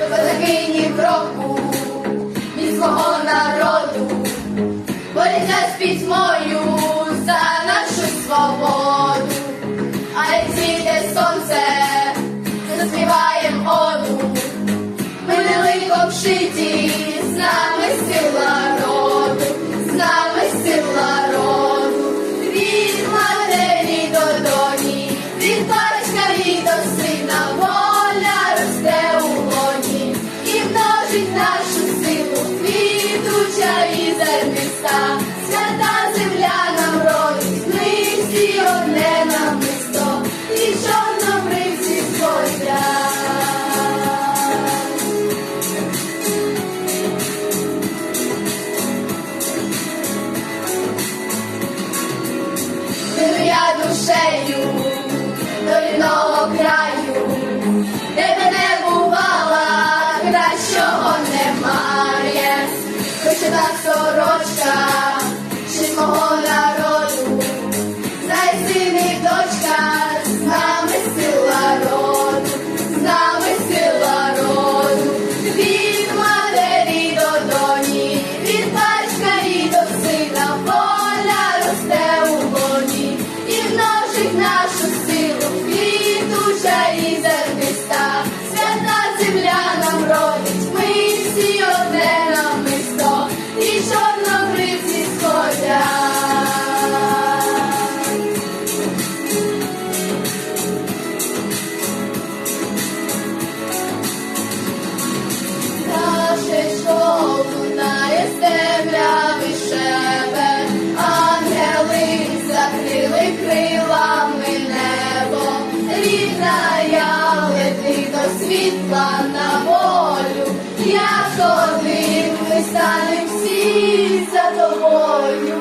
козаки Дніпровку, від свого народу, боріться з пітьмою за нашу свободу, а як світе сонце, заспіваєм оду, ми не лихо вшиті, з нами сила роду, з нами сила роду, від матері додому. Свята земля нам родить, ми всі одне намисто, і чорнобривці сходять. Піду я душею Oh. світла на волю, як одним ми станем всі за тобою.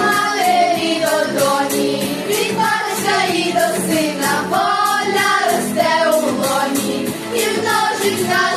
матері до доні, від батька і до сина, воля росте у лоні і множить на.